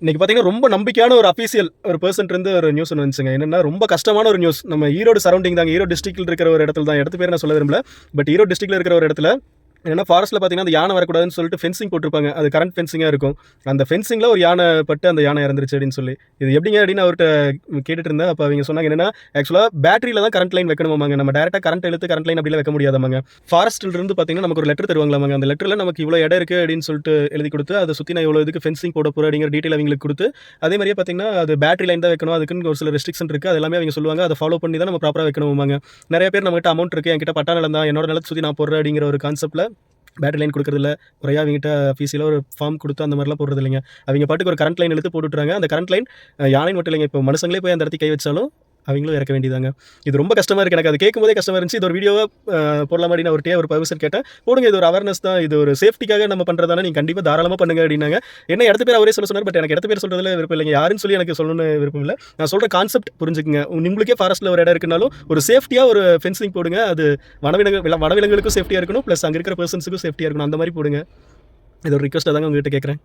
இன்னைக்கு பார்த்தீங்கன்னா ரொம்ப நம்பிக்கையான ஒரு அஃபீஷியல் ஒரு பர்சன்ட் இருந்து ஒரு நியூஸ் ஒன்று வந்துச்சுங்க. என்னன்னா ரொம்ப கஷ்டமான ஒரு நியூஸ் நம்ம ஈரோடு சரௌண்டிங் தாங்க. ஈரோடு டிஸ்ட்ரிக்ட்ல இருக்கிற ஒரு இடத்துல தான். இடத்து பேர் நான் சொல்ல விரும்பல. பட் ஈரோடு டிஸ்ட்ரிக்ட்ல இருக்கிற ஒரு இடத்துல என்னென்னா ஃபாரஸ்ட்டில் பார்த்தீங்கன்னா அந்த யானை வரக்கூடாதுன்னு சொல்லிட்டு ஃபென்சிங் போட்டிருப்பாங்க. அது கரண்ட் ஃபென்சிங்காக இருக்கும். அந்த ஃபென்சிங்கில் ஒரு யானை பட்டு அந்த யானை இறந்துருச்சு அப்படின்னு சொல்லி. இது எப்படிங்க அப்படின்னு அவர்கிட்ட கேட்டுட்டு இருந்தேன் அப்போ அவங்க சொன்னாங்க என்னென்னா ஆக்சுவலாக பேட்டரியில் தான் கரண்ட் லைன் வைக்கணுமாங்க நம்ம டேரெக்டாக கரண்ட் எழுத்து கரண்ட் லைன் அப்படிலாம் வைக்க முடியாதாங்க ஃபாரஸ்ட்டில் இருந்து பார்த்தீங்கன்னா நமக்கு ஒரு லெட்டர் தருவாங்களாமாங்க. அந்த லெட்டரில் நமக்கு இவ்வளோ இடம் இருக்குது அப்படின்னு சொல்லிட்டு எழுதி கொடுத்து அதை சுற்றி நான் இவ்வளோ இதுக்கு ஃபென்சிங் போட போகிறேன் அப்படிங்கிற டீட்டெயில் அவங்களுக்கு கொடுத்து அதே மாதிரியே பார்த்தீங்கன்னா அது பேட்டரி லைன் தான் வைக்கணும். அதுக்குன்னு ஒரு சில ரெஸ்ட்ரிக்ஷன் இருக்குது அது எல்லாமே அவங்க சொல்லுவாங்க. அதை ஃபாலோ பண்ணி தான் நம்ம ப்ராப்பராக வைக்கணுமாங்க நிறைய பேர் நம்மகிட்ட அமௌண்ட் இருக்குது என்கிட்ட பட்டா நிலம் தான். என்னோட நிலத்தை சுற்றி நான் போடுறேன் அப்படிங்கிற ஒரு கான்செப்ட்டில் பேட்டரி லைன் கொடுக்குறதில்ல. முறையாக அவங்ககிட்ட ஃபீஸில் ஒரு ஃபார்ம் கொடுத்து அந்த மாதிரிலாம் போடுறது இல்லைங்க அவங்க பாட்டுக்கு ஒரு கரண்ட் லைன் எடுத்து போட்டுட்றாங்க அந்த கரண்ட் லைன் யானை மட்டும் இல்லைங்க இப்போ மனுஷங்களே போய் அந்த இடத்துக்கு கை வச்சாலும் அவங்களும் இறக்க வேண்டியதாங்க. இது ரொம்ப கஷ்டமாக இருக்குது எனக்கு அது கேட்கும்போதே கஷ்டமாக இருந்துச்சு. இது ஒரு வீடியோவை போடலாம் அப்படின்னு அவர்கிட்ட ஒரு பர்சன் கேட்டேன். போடுங்க இது ஒரு அவேர்னஸ் தான். இது ஒரு சேஃப்டிக்காக நம்ம பண்ணுறதானே நீங்கள் கண்டிப்பாக தாராளமாக பண்ணுங்க அப்படின்னாங்க. என்ன இடத்து பேர் அவரே சொல்ல சொன்னார் பட் எனக்கு இடத்து பேர் சொல்கிறதுல விருப்பம் இல்லைங்க. யாருன்னு சொல்லி எனக்கு சொல்லணும்னு விருப்பம் இல்லை. நான் சொல்கிற கான்செப்ட் புரிஞ்சுக்குங்க. உங்களுக்கே ஃபாரஸ்ட்டில் ஒரு இடம் இருக்குனாலும் ஒரு சேஃப்டியாக ஒரு ஃபென்சிங் போடுங்க. அது வனவிலங்கு வனவிலங்குகளுக்கும் சேஃப்டியாக இருக்கணும். ப்ளஸ் அங்கே இருக்கிற பர்சன்ஸுக்கும் சேஃப்டியாக இருக்கணும். அந்த மாதிரி போடுங்க. இது ஒரு ரிக்வஸ்ட்டாக தாங்க உங்ககிட்ட கேட்குறேன்.